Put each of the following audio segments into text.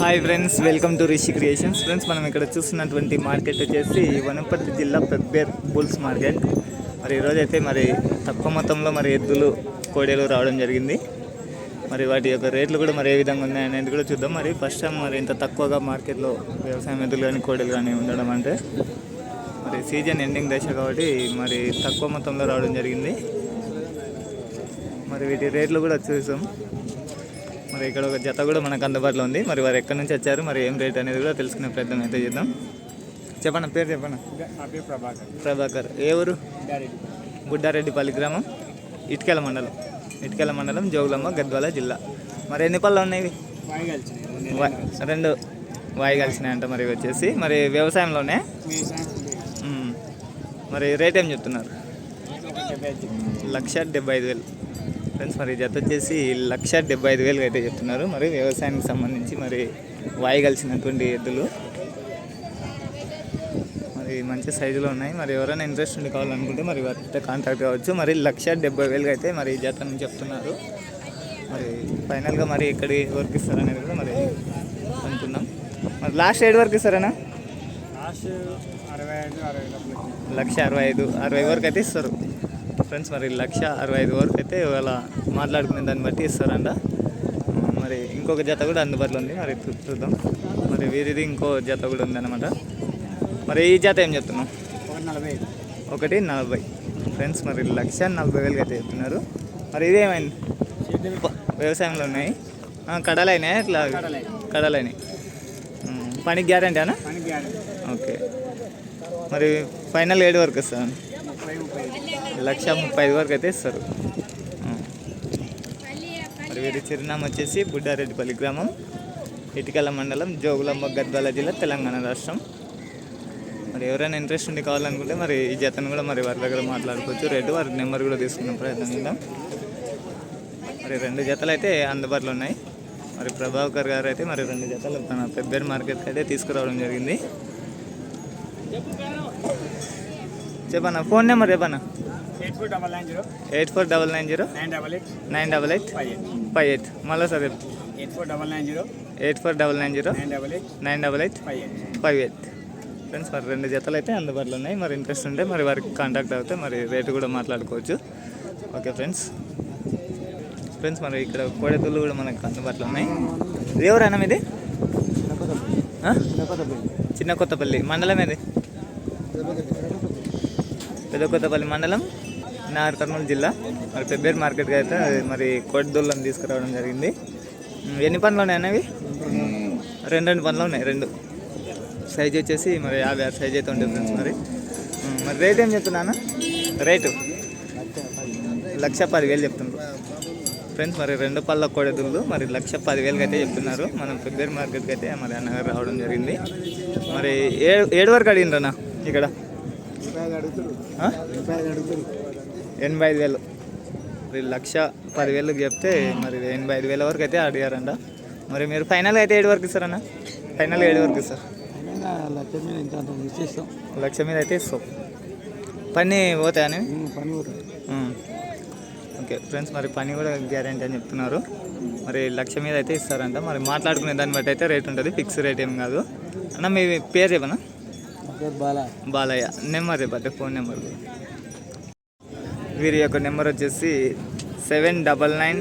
Hi friends welcome to Rishi creations friends మనం ఇక్కడ చూస్తున్నటువంటి మార్కెట్ వచ్చేసి వనపర్తి జిల్లా పెబ్బేర్ బుల్స్ మార్కెట్. మరి ఈరోజు అయితే మరి తక్కువ మొత్తంలో మరి ఎద్దులు కోడేలు రావడం జరిగింది. మరి వాటి యొక్క రేట్లు కూడా మరి ఏ విధంగా ఉన్నాయి అనేది కూడా చూద్దాం. మరి ఫస్ట్ టైం మరి ఇంత తక్కువగా మార్కెట్లో వ్యవసాయం ఎద్దులు కానీ కోడేలు కానీ ఉండడం అంటే మరి సీజన్ ఎండింగ్ దశ కాబట్టి మరి తక్కువ మొత్తంలో రావడం జరిగింది. మరి వీటి రేట్లు కూడా చూసాం మరి ఇక్కడ ఒక జత కూడా మనకు అందుబాటులో ఉంది. మరి వారు ఎక్కడి నుంచి వచ్చారు మరి ఏం రేట్ అనేది కూడా తెలుసుకునే ప్రయత్నం అయితే చేద్దాం. చెప్పన్న పేరు అభి ప్రభాకర్. ప్రభాకర్. ఏ ఊరు? బుడ్డారెడ్డిపల్లి గ్రామం. ఇటుకెల మండలం. ఇటుకెల మండలం జోగులమ్మ గద్వాల జిల్లా. మరి ఎన్ని పళ్ళు ఉన్నాయి కలిసినాయి రెండు వాయి కలిసినాయంట మరి ఇవి వచ్చేసి. మరి వ్యవసాయంలోనే. మరి రేట్ ఏం చెప్తున్నారు. లక్ష డెబ్బై ఐదు వేలు. ఫ్రెండ్స్ మరి జత వచ్చేసి లక్ష డెబ్బై ఐదు వేలు అయితే చెప్తున్నారు. మరి వ్యవసాయానికి సంబంధించి మరి వాయి కలిసినటువంటి ఎద్దులు. మరి మంచి సైజులో ఉన్నాయి. మరి ఎవరైనా ఇంట్రెస్ట్ ఉండి కావాలనుకుంటే మరి వారితో కాంటాక్ట్ కావచ్చు. మరి లక్ష డెబ్బై వేలుగా అయితే మరి ఈ జతను చెప్తున్నారు. మరి ఫైనల్గా మరి ఎక్కడి వరకు ఇస్తారు అనేది కూడా మరి అనుకుందాం. మరి లాస్ట్ ఏడు వరకు ఇస్తారేనా? లాస్ట్ అరవై ఐదు అరవై లోపల లక్ష అరవై ఐదు అరవై వరకు అయితే ఇస్తారు. ఫ్రెండ్స్ మరి లక్ష అరవై ఐదు వరకు అయితే ఇవాళ మాట్లాడుకునే దాన్ని బట్టి ఇస్తారంట. మరి ఇంకొక జత కూడా అందుబాటులో ఉంది. మరి చూద్దాం. మరి వీరిది ఇంకో జత కూడా ఉందన్నమాట. మరి ఈ జత ఏం చెప్తున్నాం ఒకటి నలభై ఒకటి నలభై. ఫ్రెండ్స్ మరి లక్ష నలభై వేలకి అయితే చెప్తున్నారు. మరి ఇది ఏమైంది? ప- వ్యవసాయంలో ఉన్నాయి. ఆ, కడలైనాయి ఇట్లా కడలై. కడలైనాయి ఉమ్, పనికి గ్యారంటీ అనా పని గ్యారెంటీ. ఓకే. మరి ఫైనల్ ఏడు వరకు ఐదు లక్ష ముప్పై ఐదు వరకు అయితే ఇస్తారు. మరి వీరి చిరునామా వచ్చేసి బుడ్డారెడ్డిపల్లి గ్రామం ఇటుకల మండలం జోగులాంబ గద్వాల జిల్లా తెలంగాణ రాష్ట్రం. మరి ఎవరైనా ఇంట్రెస్ట్ ఉండి కావాలనుకుంటే మరి ఈ జతను కూడా మరి వారి దగ్గర మాట్లాడుకోవచ్చు. రేటు వారి నెంబర్ కూడా తీసుకునే ప్రయత్నం చేద్దాం. మరి రెండు జతలు అయితే అందుబాటులో ఉన్నాయి. మరి ప్రభాకర్ గారు అయితే మరి రెండు జతలు తన పెబ్బేరు మార్కెట్కి అయితే తీసుకురావడం జరిగింది. చెప్పన్నా ఫోన్ నెంబర్ చెప్పన్నా eight four double nine zero. Eight four double nine double eight. Nine double eight? Five eight. Five eight. మళ్ళీ sir eight four double nine zero. Eight four double nine zero? Nine double eight. Nine double eight? Five eight. Five eight. Friends మరి రెండు జతలు అయితే అందుబాటులో ఉన్నాయి. మరి interest ఉంటే మరి వారికి కాంటాక్ట్ అవుతే మరి రేటు కూడా మాట్లాడుకోవచ్చు. Okay friends. ఫ్రెండ్స్ మరి ఇక్కడ కోడెతులు కూడా మనకు అందుబాటులో ఉన్నాయి. ఇది ఎవరైనా మీది? చిన్న కొత్తపల్లి. మండలం ఏది? పెద్ద కొత్తపల్లి మండలం? నాగర్ కర్నూలు జిల్లా. మరి పెబ్బేరు మార్కెట్కి అయితే మరి కోడిదొల్లని తీసుకురావడం జరిగింది. ఎన్ని పనులు ఉన్నాయి అన్నవి రెండు రెండు పనులు ఉన్నాయి రెండు. సైజ్ వచ్చేసి మరి యాభై ఆరు సైజ్ అయితే ఉంటుంది ఫ్రెండ్స్ మరి. మరి రేట్ ఏం చెప్తున్నాను రేటు? లక్ష పదివేలు చెప్తున్నారు. ఫ్రెండ్స్ మరి రెండు పళ్ళ కోడెదుళ్ళు మరి లక్ష పదివేలకి అయితే చెప్తున్నారు. మనం ఫిబ్రవరి మార్కెట్కి అయితే మరి అన్నగారు రావడం జరిగింది. మరి ఏడు ఏడు వరకు అడిగిండ్రన్నా ఇక్కడ? ఎనభై ఐదు వేలు. మరి లక్ష పదివేలకు చెప్తే మరి ఎనభై ఐదు వేల వరకు అయితే అడిగారంట. మరి మీరు ఫైనల్గా అయితే ఏడు వరకు ఇస్తారన్న? ఫైనల్గా ఏడు వరకు ఇస్తారు. లక్ష మీద ఇంత ఇచ్చేస్తాం. లక్ష మీద అయితే ఇస్తాం. పని పోతాయని? పని ఉమ్. ఓకే ఫ్రెండ్స్ మరి పని కూడా గ్యారంటీ అని చెప్తున్నారు. మరి లక్ష మీద అయితే ఇస్తారంట. మరి మాట్లాడుకునే దాన్ని బట్టి అయితే రేట్ ఉంటుంది. ఫిక్స్ రేట్ ఏం కాదు. అన్న మీ పేరు చెప్పనా? నా పేరు బాలా బాలయ్య. నెంబర్ చెప్పండి ఫోన్ నెంబర్. వీరి యొక్క నెంబర్ వచ్చేసి seven double nine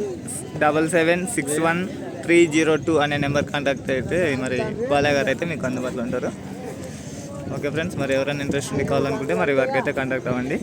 double seven six one three zero two అనే నెంబర్ కాంటాక్ట్ అయితే మరి బాలయ్య గారు అయితే మీకు అందుబాటులో ఉంటారు. ఓకే ఫ్రెండ్స్ మరి ఎవరైనా ఇంట్రెస్ట్ ఉండి కావాలనుకుంటే మరి వారికి అయితే కాంటాక్ట్ అవ్వండి.